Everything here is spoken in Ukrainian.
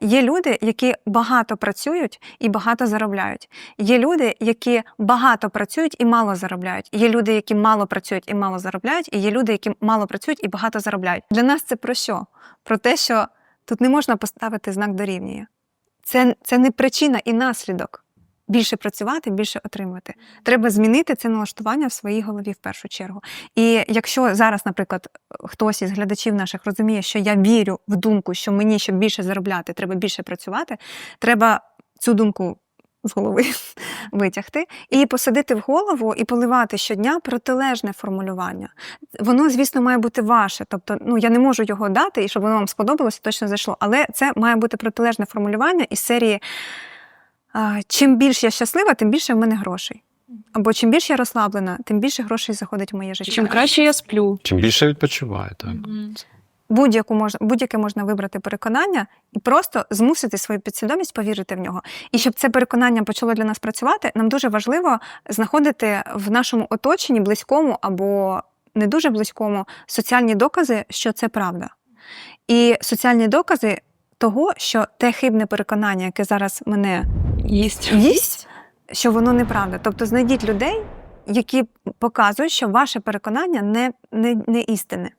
Є люди, які багато працюють і багато заробляють. Є люди, які багато працюють і мало заробляють. Є люди, які мало працюють і мало заробляють, і є люди, які мало працюють і багато заробляють. Для нас це про що? Про те, що тут не можна поставити знак дорівнює. Це, це не причина і наслідок. Більше працювати, більше отримувати. Треба змінити це налаштування в своїй голові в першу чергу. І якщо зараз, наприклад, хтось із глядачів наших розуміє, що я вірю в думку, що мені, щоб більше заробляти, треба більше працювати, треба цю думку з голови витягти і посадити в голову і поливати щодня протилежне формулювання. Воно, звісно, має бути ваше. Тобто, ну я не можу його дати, і щоб воно вам сподобалося, точно зайшло. Але це має бути протилежне формулювання із серії. А, Чим більше я щаслива, тим більше в мене грошей. Або чим більше я розслаблена, тим більше грошей заходить в моє життя. Чим краще я сплю. Чим більше відпочиває, так. будь-яку можна будь-яке можна вибрати переконання і просто змусити свою підсвідомість повірити в нього. І щоб це переконання почало для нас працювати, нам дуже важливо знаходити в нашому оточенні близькому або не дуже близькому соціальні докази, що це правда. І соціальні докази того, що те хибне переконання, яке зараз мене Їсть. їсть, що воно неправда. Тобто знайдіть людей, які показують, що ваше переконання не, не, не істинне.